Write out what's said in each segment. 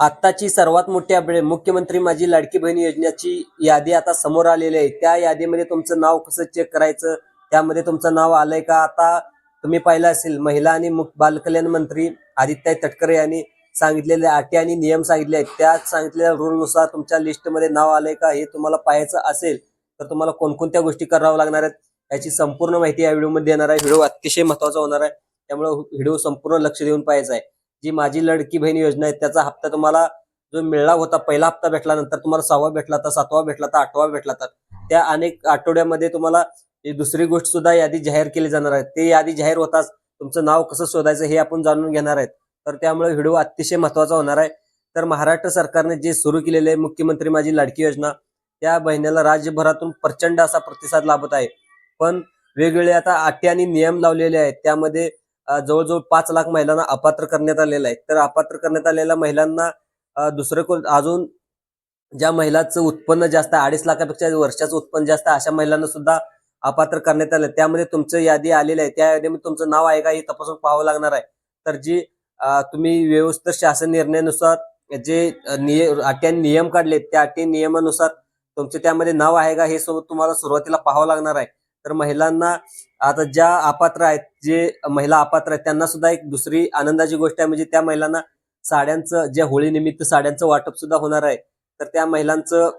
आत्ताची सर्वात मोठी अपडेट मुख्यमंत्री माझी लाडकी बहीण योजनेची यादी आता समोर आलेली आहे. त्या यादीमध्ये तुमचं नाव कसं चेक करायचं? त्यामध्ये तुमचं नाव आलंय का? आता तुम्ही पाहिलं असेल महिला आणि बालकल्याण मंत्री आदित्य तटकरे यांनी सांगितलेले अटी आणि नियम सांगितले आहेत. त्या सांगितलेल्या रूलनुसार तुमच्या लिस्टमध्ये नाव आलंय का हे तुम्हाला पाहायचं असेल तर तुम्हाला कोणकोणत्या गोष्टी कराव्या लागणार आहेत याची संपूर्ण माहिती या व्हिडिओमध्ये येणार आहे. व्हिडिओ अतिशय महत्त्वाचा होणार आहे. त्यामुळे व्हिडिओ संपूर्ण लक्ष देऊन पाहायचा आहे. जी माझी लडकी बहीण योजना आहे त्याचा हप्ता तुम्हाला जो मिळला होता पहिला हप्ता भेटला नंतर तुम्हाला सहावा भेटला तर सातवा भेटला तर आठवा भेटला तर त्या अनेक आठवड्यामध्ये तुम्हाला दुसरी गोष्ट सुद्धा यादी जाहीर केली जाणार आहे. ते यादी जाहीर होताच तुमचं नाव कसं शोधायचं हे आपण जाणून घेणार आहेत. तर त्यामुळे व्हिडिओ अतिशय महत्त्वाचा होणार आहे. तर महाराष्ट्र सरकारने जे सुरू केलेले आहे मुख्यमंत्री माझी लाडकी योजना त्या बहिणीला राज्यभरातून प्रचंड असा प्रतिसाद लाभत आहे. पण वेगवेगळे आता अटी आणि नियम लावलेले आहेत. त्यामध्ये जवळजवळ पाच लाख महिलांना अपात्र करण्यात आलेलं आहे. तर अपात्र करण्यात आलेल्या महिलांना दुसरं कोण अजून ज्या महिलाचं उत्पन्न जास्त आहे अडीच लाखापेक्षा वर्षाचं उत्पन्न जास्त आहे अशा महिलांना सुद्धा अपात्र करण्यात आलं त्यामध्ये तुमचं यादी आलेली आहे. त्या यादीमध्ये तुमचं नाव आहे का हे तपासून पाहावं लागणार आहे. तर जी तुम्ही व्यवस्थित शासन निर्णयानुसार जे निय अटी नियम काढले त्या अटी नियमानुसार तुमचे त्यामध्ये नाव आहे का हे सोबत तुम्हाला सुरुवातीला पाहावं लागणार आहे. तर महिलांना आता ज्या अपात्र आहेत जे महिला अपात्र आहेत त्यांना सुद्धा एक दुसरी आनंदाची गोष्ट आहे. म्हणजे त्या महिलांना साड्यांचं ज्या होळीनिमित्त साड्यांचं वाटप सुद्धा होणार आहे. तर त्या महिलांचं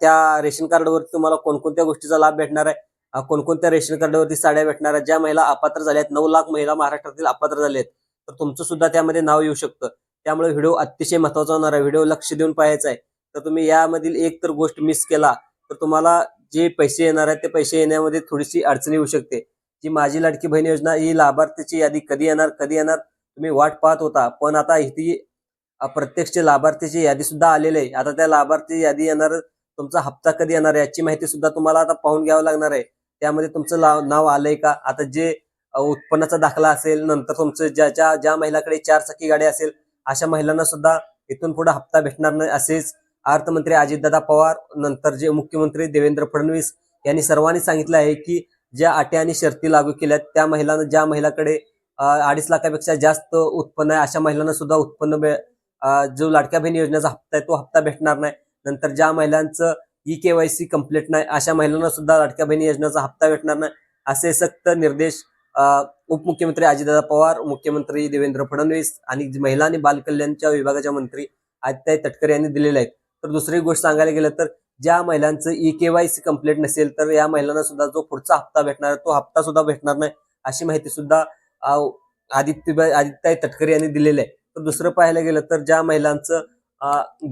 त्या रेशन कार्डवरती तुम्हाला कोणकोणत्या गोष्टीचा लाभ भेटणार आहे? कोणकोणत्या रेशन कार्डवरती साड्या भेटणार आहेत? ज्या महिला अपात्र झाल्या आहेत नऊ लाख महिला महाराष्ट्रातील अपात्र झाले आहेत तर तुमचं सुद्धा त्यामध्ये नाव येऊ शकतं. त्यामुळे व्हिडिओ अतिशय महत्त्वाचा होणार आहे. व्हिडिओ लक्ष देऊन पाहायचा आहे. तर तुम्ही यामधील एक तर गोष्ट मिस केला. तर तुम्हाला जे पैसे येणार आहेत ते पैसे येण्यामध्ये थोडीशी अडचण येऊ शकते. जी माझी लाडकी बहीण योजना ही लाभार्थीची यादी कधी येणार कधी येणार तुम्ही वाट पाहत होता. पण आता ही प्रत्यक्ष लाभार्थीची यादी सुद्धा आलेली आहे. आता त्या लाभार्थी यादी येणार तुमचा हप्ता कधी येणार याची माहिती सुद्धा तुम्हाला आता पाहून घ्यावं लागणार आहे. त्यामध्ये तुमचं नाव आलंय का? आता जे उत्पन्नाचा दाखला असेल नंतर तुमचं ज्याच्या ज्या महिलाकडे चार चाकी गाडी असेल अशा महिलांना सुद्धा इथून पुढे हप्ता भेटणार नाही असेच अर्थमंत्री अजितदादा पवार नंतर जे मुख्यमंत्री देवेंद्र फडणवीस यांनी सर्वांनी सांगितलं आहे की ज्या अटी आणि शर्ती लागू केल्यात त्या महिलांना ज्या महिलाकडे अडीच लाखापेक्षा जास्त उत्पन्न आहे अशा महिलांना सुद्धा उत्पन्न जो लाडक्या बहीण योजनेचा हप्ता आहे तो हप्ता भेटणार नाही. नंतर ज्या महिलांचं ई केवायसी कंप्लीट नाही अशा महिलांना सुद्धा लाडक्या बहीण योजनेचा हप्ता भेटणार नाही असे सक्त निर्देश उपमुख्यमंत्री अजितदादा पवार मुख्यमंत्री देवेंद्र फडणवीस आणि महिला आणि बालकल्याणच्या विभागाच्या मंत्री आदित्य तटकरे यांनी दिलेले आहेत. तर दुसरी गोष्ट सांगायला गेलं तर ज्या महिलांचं ई केवायसी कंप्लीट नसेल तर या महिलांना सुद्धा जो पुढचा हप्ता भेटणार तो हप्ता सुद्धा भेटणार नाही अशी माहिती सुद्धा आदित्यबाई आदित्य आदित्य तटकरे यांनी दिलेली आहे. तर दुसरं पाहायला गेलं तर ज्या महिलांचं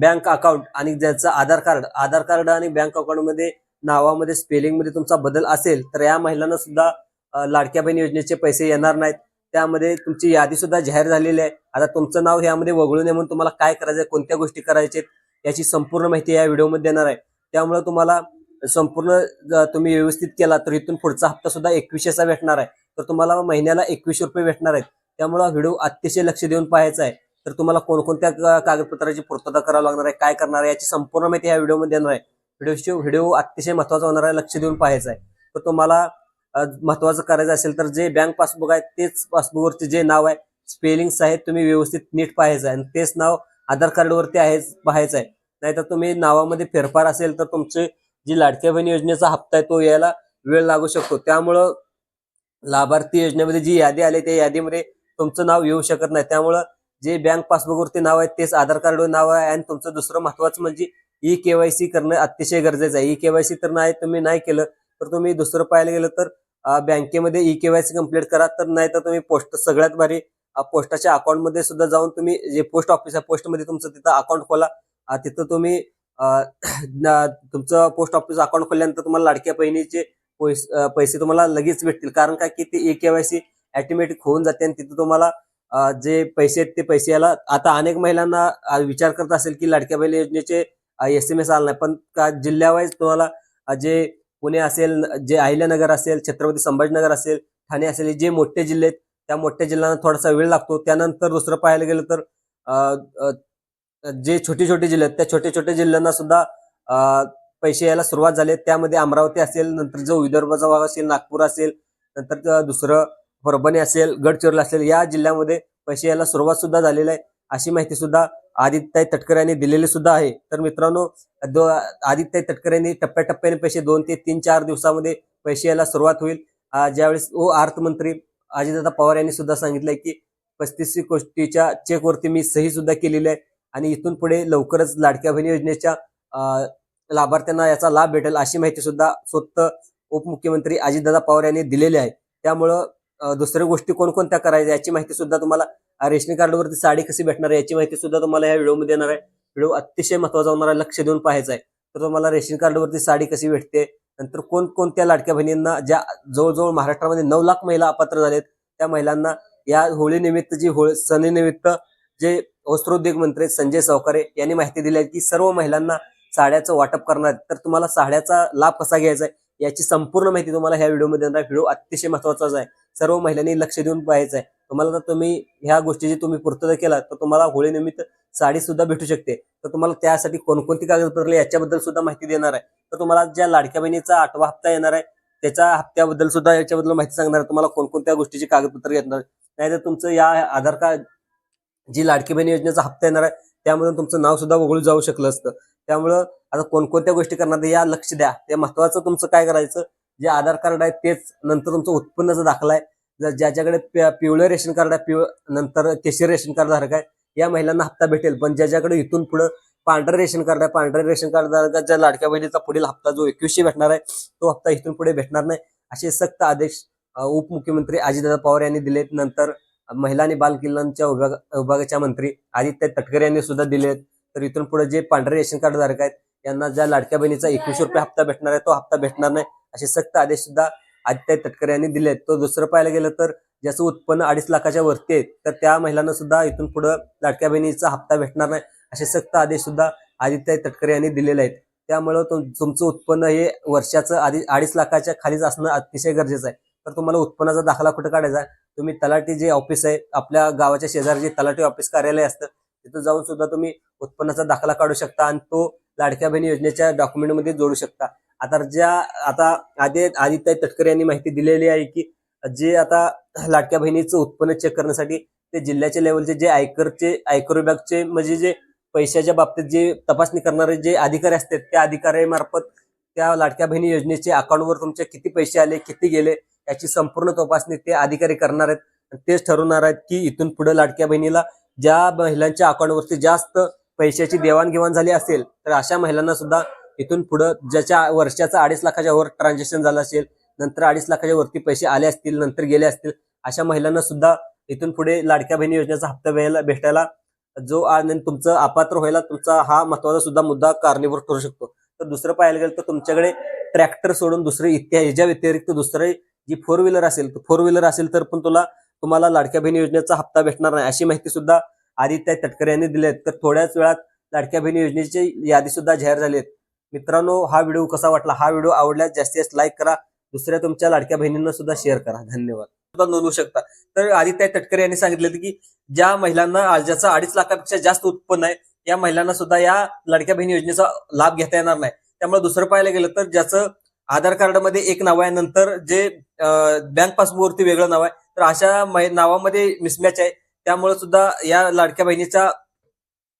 बँक अकाउंट आणि ज्याचं आधार कार्ड आधार कार्ड आणि बँक अकाउंटमध्ये नावामध्ये स्पेलिंगमध्ये तुमचा बदल असेल तर या महिलांना सुद्धा लाडक्या बहीण योजनेचे पैसे येणार नाहीत. त्यामध्ये तुमची यादी सुद्धा जाहीर झालेली आहे. आता तुमचं नाव यामध्ये वगळू नये म्हणून तुम्हाला काय करायचं कोणत्या गोष्टी करायच्या आहेत याची संपूर्ण माहिती या व्हिडिओमध्ये देणार आहे. त्यामुळे तुम्हाला संपूर्ण जर तुम्ही व्यवस्थित केला तर इथून पुढचा हप्ता सुद्धा एकवीसशेचा भेटणार आहे. तर तुम्हाला महिन्याला एकवीसशे रुपये भेटणार आहेत. त्यामुळे व्हिडिओ अतिशय लक्ष देऊन पाहायचा आहे. तर तुम्हाला कोणकोणत्या कागदपत्राची पूर्तता करावं लागणार आहे काय करणार आहे याची संपूर्ण माहिती या व्हिडिओमध्ये देणार आहे. व्हिडिओची व्हिडिओ अतिशय महत्त्वाचा होणार आहे लक्ष देऊन पाहायचा आहे. तर तुम्हाला महत्त्वाचं महत्वाचं करायचं असेल तर जे बँक पासबुक आहे तेच पासबुकवरचे जे नाव आहे स्पेलिंग्स आहेत तुम्ही व्यवस्थित नीट पाहायचं आहे. आणि तेच नाव आधार कार्डवरती आहे पाहायचं आहे. नाहीतर तुम्ही नावामध्ये फेरफार असेल तर तुमचे जी लाडक्या बहीण योजनेचा हप्ता आहे तो यायला वेळ लागू शकतो. त्यामुळं लाभार्थी योजनेमध्ये जी यादी आली त्या यादीमध्ये तुमचं नाव येऊ शकत नाही. त्यामुळं जे बँक पासबुकवरती नाव आहे तेच आधार कार्डवर नाव आहे आणि तुमचं दुसरं महत्वाचं म्हणजे ई केवायसी करणं अतिशय गरजेचं आहे. ई केवायसी तर नाही तुम्ही नाही केलं तर तुम्ही दुसरं पाहायला गेलं तर बँकेमध्ये ई केवायसी कंप्लीट करा. तर नाही तर तुम्ही पोस्ट सगळ्यात भारी पोस्टाच्या अकाउंटमध्ये सुद्धा जाऊन तुम्ही जे पोस्ट ऑफिस आहे पोस्टमध्ये तुमचं तिथं अकाउंट खोला. तिथं तुम्ही तुमचं पोस्ट ऑफिस अकाउंट खोलल्यानंतर तुम्हाला लाडक्या बहिणीचे पैसे तुम्हाला लगेच भेटतील. कारण काय की ते ए केवायसी ॲटोमॅटिक होऊन जाते आणि तिथं तुम्हाला जे पैसे आहेत ते पैसे याला आता अनेक महिलांना विचार करत असेल की लाडक्या बहिणी योजनेचे एस एम एस आला नाही. पण का जिल्ह्यावाईज तुम्हाला जे पुणे असेल जे अहिल्यानगर असेल छत्रपती संभाजीनगर असेल ठाणे असेल जे मोठे जिल्हे आहेत त्या मोठ्या जिल्ह्यांना थोडासा वेळ लागतो. त्यानंतर दुसरं पाहायला गेलं तर जे छोटे छोटे जिल्हे आहेत त्या छोट्या छोट्या जिल्ह्यांना सुद्धा पैसे यायला सुरुवात झाली. त्यामध्ये अमरावती असेल नंतर जो विदर्भाचा भाग असेल नागपूर असेल नंतर दुसरं परभणी असेल गडचिरोली असेल या जिल्ह्यामध्ये पैसे यायला सुरुवात सुद्धा झालेली आहे. अशी माहिती सुद्धा आदित्य तटकरे यांनी दिलेली सुद्धा आहे. तर मित्रांनो दो- आदित्य तटकरे यांनी टप्प्याटप्प्याने पैसे दोन ते तीन चार दिवसामध्ये पैसे यायला सुरुवात होईल. ज्यावेळेस ओ अर्थमंत्री अजितदादा पवार यांनी सुद्धा सांगितलंय की पस्तीसशे कोटीच्या चेकवरती मी सही सुद्धा केलेली आहे. आणि इथून पुढे लवकरच लाडक्या बहिणी योजनेच्या लाभार्थ्यांना याचा लाभ भेटेल अशी माहिती सुद्धा स्वतः उपमुख्यमंत्री अजितदादा पवार यांनी दिलेली आहे. त्यामुळं दुसऱ्या गोष्टी कोणकोणत्या करायच्या याची माहिती सुद्धा तुम्हाला रेशन कार्डवरती साडी कशी भेटणार आहे याची माहिती सुद्धा तुम्हाला या व्हिडिओमध्ये येणार आहे. व्हिडिओ अतिशय महत्त्वाचा होणार आहे लक्ष देऊन पाहायचा आहे. तर तुम्हाला रेशन कार्डवरती साडी कशी भेटते नंतर कोणकोणत्या लाडक्या बहिणींना ज्या जवळजवळ महाराष्ट्रामध्ये नऊ लाख महिला अपात्र झालेत त्या महिलांना या होळीनिमित्त जी होळी सणीनिमित्त जे वस्त्रोद्योग मंत्री संजय सावकारे यांनी माहिती दिली आहे की सर्व महिलांना साड्याचं वाटप करणार आहेत. तर तुम्हाला साड्याचा लाभ कसा घ्यायचा आहे याची संपूर्ण माहिती तुम्हाला ह्या व्हिडिओमध्ये येणार व्हिडिओ अतिशय महत्वाचाच आहे सर्व महिलांनी लक्ष देऊन पाहायचं आहे तुम्हाला जर तुम्ही ह्या गोष्टीची तुम्ही पूर्तता केला तर तुम्हाला होळीनिमित्त साडी सुद्धा भेटू शकते. तर तुम्हाला त्यासाठी कोणकोणती कागदपत्रे याच्याबद्दल सुद्धा माहिती देणार आहे. तर तुम्हाला ज्या लाडक्या बहिणीचा आठवा हप्ता येणार आहे त्याच्या हप्त्याबद्दल सुद्धा याच्याबद्दल माहिती सांगणार आहे. तुम्हाला कोणकोणत्या गोष्टीची कागदपत्र येणार नाहीतर तुमचं या आधार कार्ड जी लाडकी बहिणी योजनेचा हप्ता येणार आहे त्यामधून तुमचं नाव सुद्धा वगळून जाऊ शकलं असतं. त्यामुळं आता कोणकोणत्या गोष्टी करणार या लक्ष द्या. ते महत्वाचं तुमचं काय करायचं? जे आधार कार्ड आहे तेच नंतर तुमचं उत्पन्नाचा दाखला आहे. जर ज्याच्याकडे पिवळं रेशन कार्ड आहे पिवळ नंतर केशरी रेशन कार्ड धारक आहे या महिलांना हप्ता भेटेल. पण ज्याच्याकडे इथून पुढे पांढरं रेशन कार्ड आहे पांढरं रेशन कार्ड धारकाच्या लाडक्या बहिणीचा पुढील हप्ता जो एकवीसशे भेटणार आहे तो हप्ता इथून पुढे भेटणार नाही असे सक्त आदेश उपमुख्यमंत्री अजितदादा पवार यांनी दिलेत. नंतर महिला आणि बाल किल्ल्यांच्या विभाग विभागाच्या मंत्री आदित्य तटकरे यांनी सुद्धा दिलेत. तर इथून पुढे जे पांढरे रेशन कार्ड धारक आहेत यांना ज्या लाडक्या बहिणीचा एकवीसशे रुपये हप्ता भेटणार आहे तो हप्ता भेटणार नाही. असे सक्त आदेश सुद्धा आदित्य तटकरे यांनी आहेत. तो दुसरं पाहायला गेलं तर ज्याचं उत्पन्न अडीच लाखाच्या वरती आहे तर त्या महिलांना सुद्धा इथून पुढं लाडक्या बहिणीचा हप्ता भेटणार नाही असे सक्त आदेश सुद्धा आदित्य तटकरे यांनी दिलेले आहेत. त्यामुळं तुम- तुमचं उत्पन्न हे वर्षाचं आधी अडीच लाखाच्या खालीच असणं अतिशय गरजेचं आहे. तर तुम्हाला उत्पन्नाचा दाखला कुठं काढायचा आहे? तुम्ही तलाठी जे ऑफिस आहे आपल्या गावाच्या शेजारी जे तलाठी ऑफिस कार्यालय असतं तिथं जाऊन सुद्धा तुम्ही उत्पन्नाचा दाखला काढू शकता आणि तो लाडक्या बहिणी योजनेच्या डॉक्युमेंटमध्ये जोडू शकता. आता ज्या आता आधी आदित्य तटकरे यांनी माहिती दिलेली आहे की जे आता लाटक्या बहिणीचं उत्पन्न चेक करण्यासाठी ते जिल्ह्याच्या लेवलचे जे आयकरचे आयकर विभागचे म्हणजे जे पैशाच्या बाबतीत जे तपासणी करणारे जे अधिकारी असतात त्या अधिकाऱ्यामार्फत त्या लाटक्या बहिणी योजनेचे अकाउंटवर तुमचे किती पैसे आले किती गेले याची संपूर्ण तपासणी ते अधिकारी करणार आहेत. तेच ठरवणार आहेत की इथून पुढे लाडक्या बहिणीला ज्या महिलांच्या अकाउंटवरती जास्त पैशाची देवाणघेवाण झाली असेल तर अशा महिलांना सुद्धा इथून पुढं ज्याच्या वर्षाचा अडीच लाखाच्या वर ट्रान्झॅक्शन झालं असेल नंतर अडीच लाखाच्या वरती पैसे आले असतील नंतर गेले असतील अशा महिलांना सुद्धा इथून पुढे लाडक्या बहिणी योजनेचा हप्ता भेटायला भेटायला जो आणि तुमचं अपात्र व्हायला तुमचा हा महत्त्वाचा सुद्धा मुद्दा कारणीभूत ठरू शकतो. तर दुसरं पाहायला गेलं तर तुमच्याकडे ट्रॅक्टर सोडून दुसरे इत्या ह्याच्या व्यतिरिक्त दुसरे जी फोर व्हीलर असेल फोर व्हीलर असेल तर पण तुला तुम्हाला लाडक्या बहिणी योजनेचा हप्ता भेटणार नाही. अशी माहिती सुद्धा आदित्य तटकरे यांनी दिली आहे. तर थोड्याच वेळात लाडक्या बहिणी योजनेची यादी सुद्धा जाहीर झाली आहे. मित्रांनो हा व्हिडिओ कसा वाटला? हा व्हिडिओ आवडल्यास जास्तीत जास्त लाईक करा. दुसऱ्या तुमच्या लाडक्या बहिणींना सुद्धा शेअर करा. धन्यवाद. सुद्धा नोंदवू शकता. तर आदित्य तटकरे यांनी सांगितलं की ज्या महिलांना ज्याचा अडीच लाखापेक्षा जास्त उत्पन्न आहे या महिलांना सुद्धा या लाडक्या बहिणी योजनेचा लाभ घेता येणार नाही. त्यामुळे दुसरं पाहायला गेलं तर ज्याचं आधार कार्डमध्ये एक नाव आहे नंतर जे बँक पासबुकवरती वेगळं नाव आहे तर अशा नावामध्ये मिसमॅच आहे. त्यामुळे सुद्धा या लाडक्या बहिणीचा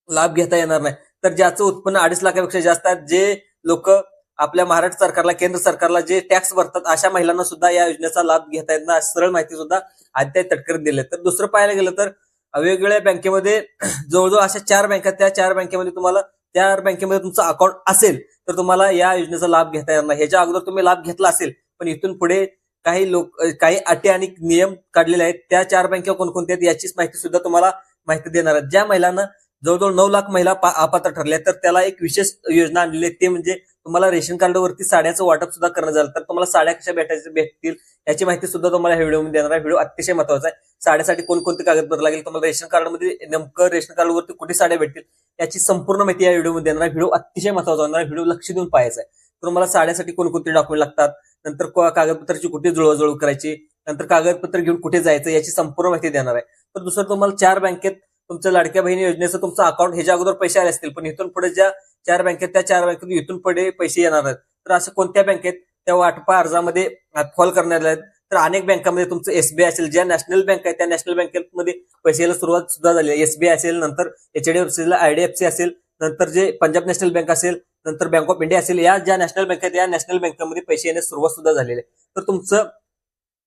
लाभ घेता येणार नाही. तर ज्याचं उत्पन्न अडीच लाखापेक्षा जास्त आहे जे लोक आपल्या महाराष्ट्र सरकारला केंद्र सरकारला जे टॅक्स भरतात अशा महिलांना सुद्धा या योजनेचा लाभ घेता येत सरळ माहिती सुद्धा आदित्य तटकरे दिले तर दुसरं पाहायला गेलं तर वेगवेगळ्या बँकेमध्ये जवळजवळ अशा चार बँका त्या चार बँकेमध्ये तुम्हाला त्या बँकेमध्ये तुमचं अकाउंट असेल तर तुम्हाला या योजनेचा लाभ घेता येणार नाही. ह्याच्या अगोदर तुम्ही लाभ घेतला असेल पण इथून पुढे काही लोक काही अटी आणि नियम काढलेले आहेत त्या चार बँका कोणकोणत्या आहेत याचीच माहिती सुद्धा तुम्हाला माहिती देणार आहेत. ज्या महिलांना जवळजवळ नऊ लाख महिला अपात्र ठरल्या. तर त्याला एक विशेष योजना आणलेली आहे. ते म्हणजे तुम्हाला रेशन कार्डवरती साड्याचं वाटप सुद्धा करणं झालं. तर तुम्हाला साड्या कशा भेटायच्या भेटतील याची माहिती सुद्धा तुम्हाला ह्या व्हिडिओमध्ये देणार आहे. व्हिडिओ अतिशय महत्त्वाचा आहे. साड्यासाठी कोणकोणते कागदपत्र लागेल? तुम्हाला रेशन कार्डमध्ये नेमकं रेशन कार्डवरती कुठे साड्या भेटतील याची संपूर्ण माहिती या व्हिडिओमध्ये देणार आहे. व्हिडिओ अतिशय महत्त्वाचा होणार आहे. व्हिडिओ लक्ष देऊन पाहायचा आहे. तर तुम्हाला साड्यासाठी कोणकोणते डॉक्युमेंट लागतात? नंतर कागदपत्राची कुठे जुळवजुळव करायची? नंतर कागदपत्र घेऊन कुठे जायचं? याची संपूर्ण माहिती देणार आहे. तर दुसरं तुम्हाला चार बँकेत तुमच्या लाडक्या बहिणी योजनेचं तुमचं अकाउंट ह्याच्या अगोदर पैसे आले असतील पण इथून पुढे ज्या चार बँकेत त्या चार बँकेत इथून पुढे पैसे येणार आहेत. तर असं कोणत्या बँकेत त्या वाटपा अर्जामध्ये फॉल करण्यात आहेत तर अनेक बँकांमध्ये तुमचं एसबीआय असेल ज्या नॅशनल बँक आहे त्या नॅशनल बँकेमध्ये पैसे यायला सुरुवात सुद्धा झाली आहे. एसबीआय असेल नंतर एचडीएफसी आयडीएफसी असेल नंतर जे पंजाब नॅशनल बँक असेल नंतर बँक ऑफ इंडिया असेल या ज्या नॅशनल बँक आहेत या नॅशनल बँकेमध्ये पैसे येण्यास सुरुवात सुद्धा झालेली आहे. तर तुमचं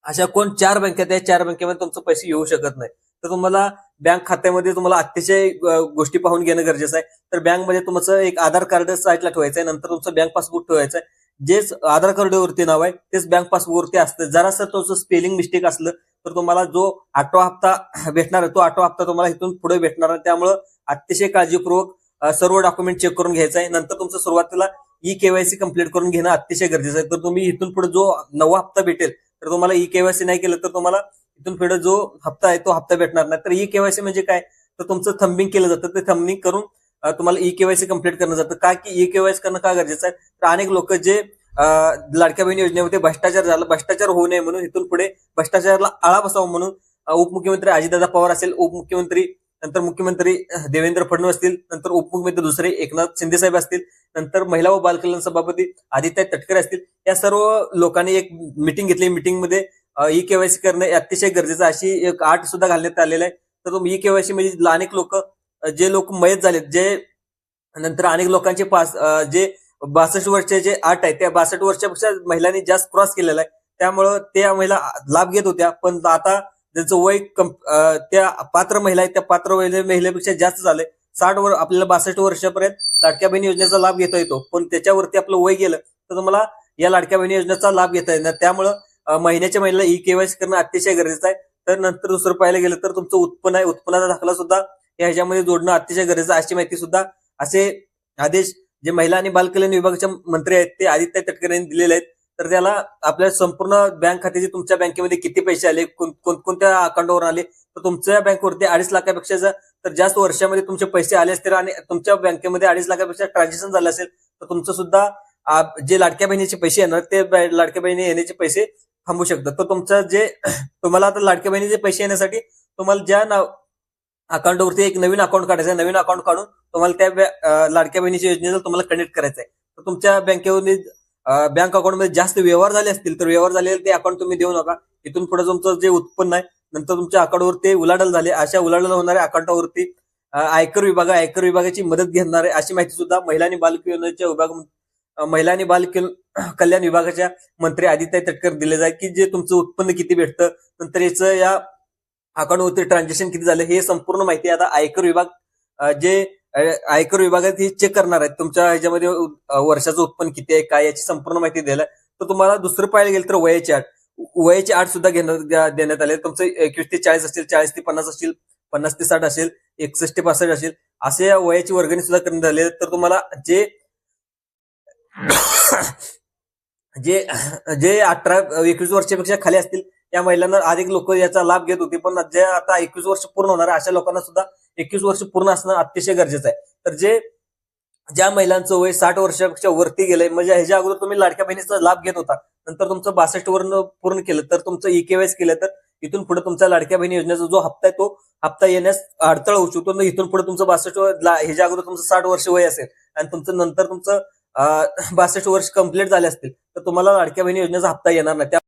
अशा कोण चार बँकेत आहे चार बँकेमध्ये तुमचं पैसे येऊ शकत नाही. तर तुम्हाला बँक खात्यामध्ये तुम्हाला अतिशय गोष्टी पाहून घेणं गरजेचं आहे. तर बँकमध्ये तुमचं एक आधार कार्ड साईटला ठेवायचं आहे नंतर तुमचं बँक पासबुक ठेवायचं आहे जेच आधार कार्डवरती नाव आहे तेच बँक पासबुकवरती असतं. जरासं तुमचं स्पेलिंग मिस्टेक असलं तर तुम्हाला जो आठवा हप्ता भेटणार आहे तो आठवा हप्ता तुम्हाला इथून पुढे भेटणार आहे. त्यामुळं अतिशय काळजीपूर्वक सर्व डॉक्युमेंट चेक करून घ्यायचं आहे. नंतर तुमचं सुरुवातीला ई केवायसी कंप्लीट करून घेणं अतिशय गरजेचं आहे. तर तुम्ही इथून पुढे जो नवा हप्ता भेटेल तर तुम्हाला ई केवायसी नाही केलं तर तुम्हाला इथून पुढे जो हप्ता आहे तो हप्ता भेटणार नाही. तर ई केवायसी म्हणजे काय? तर तुमचं थंबिंग केलं जातं. ते थंबिंग करून तुम्हाला ई केवायसी कंप्लीट करणं जातं. का की ई केवायसी करणं का गरजेचं आहे? तर अनेक लोक जे लाडक्या बहीण योजनेमध्ये भ्रष्टाचार झाला भ्रष्टाचार होऊ नये म्हणून इथून पुढे भ्रष्टाचाराला आळा बसावा म्हणून उपमुख्यमंत्री अजितदादा पवार असेल उपमुख्यमंत्री नंतर मुख्यमंत्री देवेंद्र फडणवीस असतील नंतर उपमुख्यमंत्री दुसरे एकनाथ शिंदे साहेब असतील नंतर महिला व बालकल्याण सभापती आदित्य तटकरे असतील. या सर्व लोकांनी एक मिटिंग घेतली. मिटिंगमध्ये ई केवायसी करणं अतिशय गरजेचं अशी एक आठ सुद्धा घालण्यात आलेलं आहे. तर तुम्ही ई केवायसी म्हणजे अनेक लोक जे लोक मयत झालेत जे नंतर अनेक लोकांचे पास जे बासष्ट वर्षाचे जे आठ आहे त्या बासष्ट वर्षापेक्षा महिलांनी जास्त क्रॉस केलेला आहे. त्यामुळं त्या महिला लाभ घेत होत्या. पण आता त्यांचं वय कम- त्या पात्र महिला आहेत त्या पात्र महिलेपेक्षा जास्त झालंय. साठ वर आपल्याला बासष्ट वर्षापर्यंत लाडक्या बहिणी योजनेचा लाभ घेता येतो. पण त्याच्यावरती आपलं वय गेलं तर तुम्हाला या लाडक्या बहिणी योजनेचा लाभ घेता येणार. त्यामुळं महिन्याच्या महिन्याला ई केवायसी करणं अतिशय गरजेचं आहे. तर नंतर दुसरं पाहायला गेलं तर तुमचं उत्पन्न आहे उत्पन्नाचा दाखला सुद्धा ह्याच्यामध्ये जोडणं अतिशय गरजेचं आहे अशी माहिती सुद्धा असे आदेश जे महिला आणि बालकल्याण विभागाचे मंत्री आहेत ते आदित्य तटकरे यांनी दिलेले आहेत. तर त्याला आपल्या संपूर्ण बँक खात्याचे तुमच्या बँकेमध्ये किती पैसे आले कोण- कोणकोणत्या अकाउंटवर आले तर तुमच्या बँकवरती अडीच लाखापेक्षा जर तर जास्त वर्षामध्ये तुमचे पैसे आले असतील आणि तुमच्या बँकेमध्ये अडीच लाखापेक्षा ट्रान्झॅक्शन झालं असेल तर तुमचं सुद्धा जे लाडक्या बहिणीचे पैसे येणार ते लाडक्या बहिणी येण्याचे पैसे थांबू शकतात तर तुमचं जे तुम्हाला आता लाडक्या बहिणीचे पैसे येण्यासाठी तुम्हाला ज्या नाव अकाउंटवरती एक नवीन अकाउंट काढायचं आहे नवीन अकाउंट काढून तुम्हाला त्या लाडक्या बहिणीच्या योजनेला तुम्हाला कनेक्ट करायचं आहे तर तुमच्या बँकेवरून बँक अकाउंटमध्ये जास्त व्यवहार झाले असतील तर व्यवहार झालेले ते अकाउंट तुम्ही देऊ नका. इथून पुढे तुमचं जे उत्पन्न आहे नंतर तुमच्या अकाउंटवर ते उलाढाल झाले. अशा उलाढाल होणाऱ्या अकाउंटवरती आयकर विभाग आयकर विभागाची मदत घेणार आहे अशी माहिती सुद्धा महिला आणि बालक विभाग अं, महिला आणि बाल कल्याण विभागाच्या मंत्री आदित्य तटकर दिले जाईल की जे तुमचं उत्पन्न किती भेटतं नंतर याचं या अकाउंटवरती ट्रान्झॅक्शन किती झालं हे संपूर्ण माहिती आता आयकर विभाग जे आयकर विभागात हे चेक करणार आहेत. तुमच्या ह्याच्यामध्ये वर्षाचं उत्पन्न किती आहे काय याची संपूर्ण माहिती द्यायला. तर तुम्हाला दुसरं पाहायला गेलं तर वयाची आठ वयाची आठ सुद्धा घेण्यात देण्यात आले. तुमचं एकवीस ते चाळीस असेल चाळीस ते पन्नास असेल पन्नास ते साठ असेल एकसष्ट ते पासष्ट असेल असे या वयाची वर्गणी सुद्धा करण्यात आली तर तुम्हाला जे जे जे अठरा एकवीस वर्षापेक्षा खाली असतील या महिलांना अधिक लोक याचा लाभ घेत होते पण जे आता एकवीस वर्ष पूर्ण होणार अशा लोकांना सुद्धा एकवीस वर्ष पूर्ण असणं अतिशय गरजेचं आहे. तर जे ज्या महिलांचं वय साठ वर्षापेक्षा वरती गेलंय म्हणजे ह्याच्या अगोदर तुम्ही लाडक्या बहिणीचा लाभ घेत होता नंतर तुमचं बासष्ट वर्ण पूर्ण केलं तर तुमचं ई केलं तर इथून पुढे तुमचा लाडक्या बहिणी योजनेचा जो हप्ता आहे तो हप्ता येण्यास अडथळा होऊ शकतो. इथून पुढे तुमचं बासष्ट ह्याच्या अगोदर तुमचं साठ वर्ष वय असेल आणि तुमचं नंतर तुमचं बासष्ट वर्ष कंप्लीट झाले असतील तर तुम्हाला लाडक्या बहिणी योजनेचा हप्ता येणार नाही. त्या